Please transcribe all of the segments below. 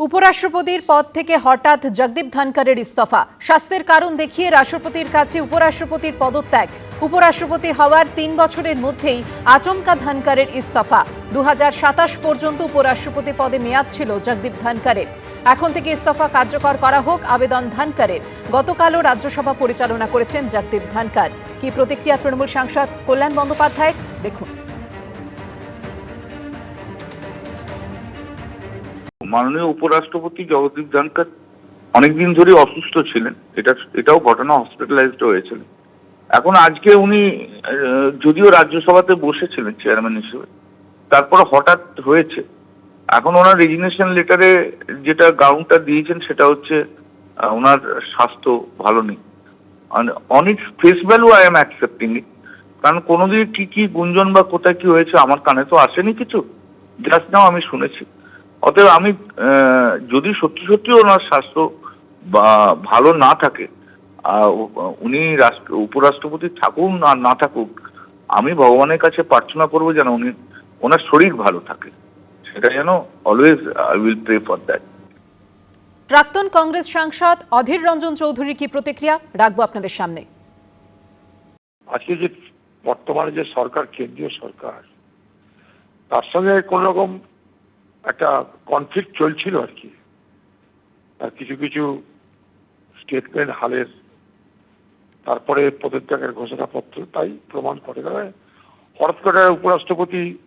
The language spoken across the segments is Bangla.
উপরাষ্ট্রপতির পদ থেকে হঠাৎ জগদীপ ধনকরের ইস্তফা। স্বাস্থ্যের কারণ দেখিয়ে রাষ্ট্রপতির কাছে উপরাষ্ট্রপতির পদত্যাগ। উপরাষ্ট্রপতি হওয়ার তিন বছরের মধ্যেই আচমকা ধনকরের ইস্তফা। দু হাজার সাতাশ পর্যন্ত উপরাষ্ট্রপতি পদে মেয়াদ ছিল জগদীপ ধনকরের এখন থেকে ইস্তফা কার্যকর করা হোক আবেদন ধনকরের গতকালও রাজ্যসভা পরিচালনা করেছেন জগদীপ ধনকর কি প্রতিক্রিয়া তৃণমূল সাংসদ কল্যাণ বন্দ্যোপাধ্যায় দেখুন। মাননীয় উপরাষ্ট্রপতি জগদীপ ধনকর অনেকদিন ধরে অসুস্থ ছিলেন। এটা, এটাও ঘটনা হসপিটালাইজড হয়েছিলেন এখন আজকে উনি যদিও রাজ্যসভাতে বসেছিলেন চেয়ারম্যান হিসেবে, তারপর হঠাৎ হয়েছে। এখন ওনার রেজিগনেশন লেটারে যেটা গ্রাউন্ডটা দিয়েছেন সেটা হচ্ছে ওনার স্বাস্থ্য ভালো নেই। On face value I am accepting it কারণ কোনোদিন কি কি গুঞ্জন বা কোথায় কি হয়েছে আমার কানে তো আসেনি কিছু। জাস্ট নাও আমি শুনেছি। অতএব আমি যদি সত্যি সত্যি ওনার স্বাস্থ্য বা ভালো না থাকে উনি রাষ্ট্র উপরাষ্ট্রপতি থাকুন আর না থাকুক আমি ভগবানের কাছে প্রার্থনা করব যেন উনি ওনার শরীর ভালো থাকে। সেটা যেন always I will pray for that প্রাক্তন কংগ্রেস সাংসদ অধীর রঞ্জন চৌধুরীর কি প্রতিক্রিয়া? রাখব আপনাদের সামনে। আজকে যে বর্তমানে যে সরকার কেন্দ্রীয় সরকার তার সঙ্গে কোন রকম একটা কনফ্লিক্ট চলছিল আর কি। আর কিছু কিছু স্টেটমেন্ট হালের, তারপরে পদত্যাগের ঘোষণাপত্র তাই প্রমাণ করে। হঠাৎ করে উপরাষ্ট্রপতি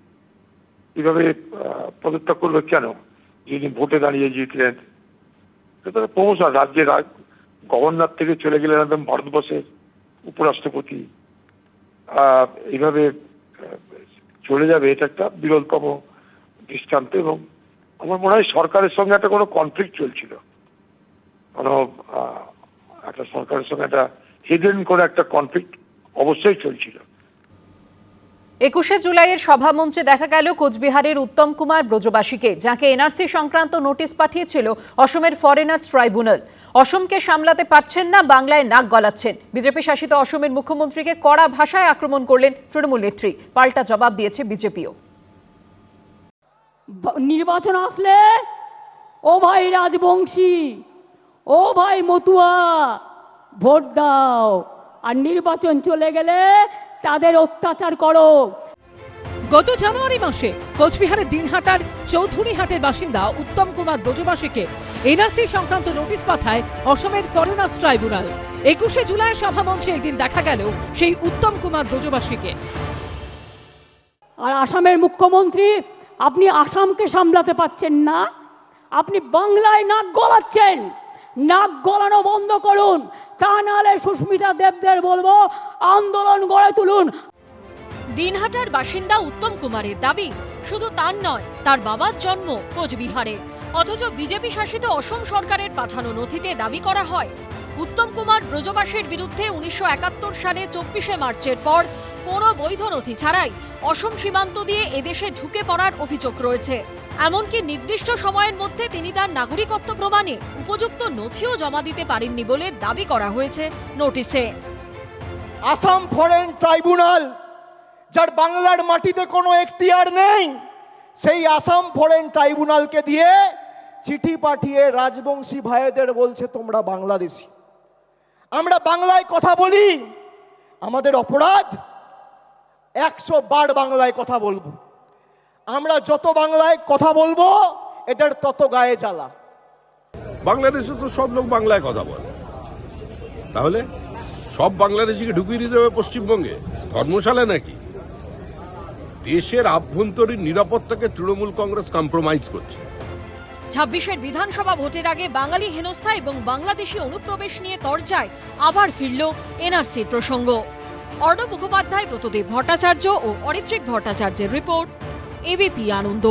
কীভাবে পদত্যাগ করবে কেন? যিনি ভোটে দাঁড়িয়ে জিতলেন। এটা প্রমোশন রাজ্যের রাজ- গভর্নর থেকে চলে গেলেন একদম ভারতবর্ষের উপরাষ্ট্রপতি। এইভাবে চলে যাবে, এটা একটা বিরলতম দৃষ্টান্ত এবং আমার মনে হয় সরকারের সঙ্গে একটা কোনো কনফ্লিক্ট চলছিল। কোনো একটা সরকারের সঙ্গে একটা হিডেন করে একটা কনফ্লিক্ট অবশ্যই চলছিল। একুশে জুলাইয়ের সভামঞ্চে দেখা গেল কোচবিহারের উত্তম কুমার ব্রজবাসীকে, যাকে এনআরসি সংক্রান্ত নোটিশ পাঠিয়েছিল অসমের ফরেনার্স ট্রাইব্যুনাল অসমকে সামলাতে পারছেন না, বাংলায় নাক গলাচ্ছেন। বিজেপি শাসিত অসমের মুখ্যমন্ত্রীকে কড়া ভাষায় আক্রমণ করলেন তৃণমূল নেত্রী। পাল্টা জবাব দিয়েছে বিজেপিও। নির্বাচন আসলে? ও ভাই রাজবংশী ও ভাই মতুয়া ভোট দাও। আর নির্বাচন চলে গেলে তাদের অত্যাচার করো। গত জানুয়ারি মাসে কোচবিহারের দিনহাটার চৌধুরীহাটের বাসিন্দা উত্তম কুমার ব্রজবাসীকে এনআরসি সংক্রান্ত নোটিশ পাঠায় অসমের ফরেনার্স ট্রাইব্যুনাল। একুশে জুলাই সভামঞ্চে একদিন দেখা গেল সেই উত্তম কুমার ব্রজবাসীকে। আর আসামের মুখ্যমন্ত্রী আপনি আসামকে সামলাতে পাচ্ছেন না। আপনি বাংলায় নাক গলাচ্ছেন। নাক গলানো বন্ধ করুন। তা নাহলে সুস্মিতা দেবদের বলব, আন্দোলন গড়ে তুলুন। দিনহাটার বাসিন্দা উত্তম কুমারের দাবি, শুধু তার নয়, তার বাবার জন্ম কোচবিহারে। অথচ বিজেপি শাসিত অসম সরকারের পাঠানো নথিতে দাবি করা হয়, উত্তম কুমার ব্রজবাসীর বিরুদ্ধে উনিশশো একাত্তর সালে চব্বিশে মার্চের পর কোনো বৈধ নথি ছাড়াই অসম সীমান্ত দিয়ে এদেশে ঢুকে পড়ার অভিযোগ রয়েছে। এমনকি নির্দিষ্ট সময়ের মধ্যে তিনি তার নাগরিকত্ব প্রমাণে উপযুক্ত নথিও জমা দিতে পারেননি বলে দাবি করা হয়েছে নোটিশে। আসাম ফরেন ট্রাইব্যুনাল, যার বাংলার মাটিতে কোনো এখতিয়ার নেই, সেই আসাম ফরেন ট্রাইব্যুনালকে দিয়ে চিঠি পাঠিয়ে রাজবংশী ভাইদের বলছে, তোমরা বাংলাদেশি। আমরা বাংলায় কথা বলি, আমাদের অপরাধ একশো বার বাংলায় কথা বলব। আমরা যত বাংলায় কথা বলব এটার তত গায়ে জ্বালা। বাংলাদেশে তো সব লোক বাংলায় কথা বলে। তাহলে সব বাংলাদেশিকে ঢুকিয়ে দিতে হবে পশ্চিমবঙ্গে? ধর্মশালা নাকি? দেশের আভ্যন্তরীণ নিরাপত্তাকে তৃণমূল কংগ্রেস কম্প্রোমাইজ করছে। ছাব্বিশের বিধানসভা ভোটের আগে বাঙালি হেনস্থা এবং বাংলাদেশি অনুপ্রবেশ নিয়ে তরজায় আবার ফিরল এনআরসির প্রসঙ্গ। অর্ণব মুখোপাধ্যায় ব্রতদেব ভট্টাচার্য ও অরিত্রিক ভট্টাচার্যের রিপোর্ট এবিপি আনন্দ।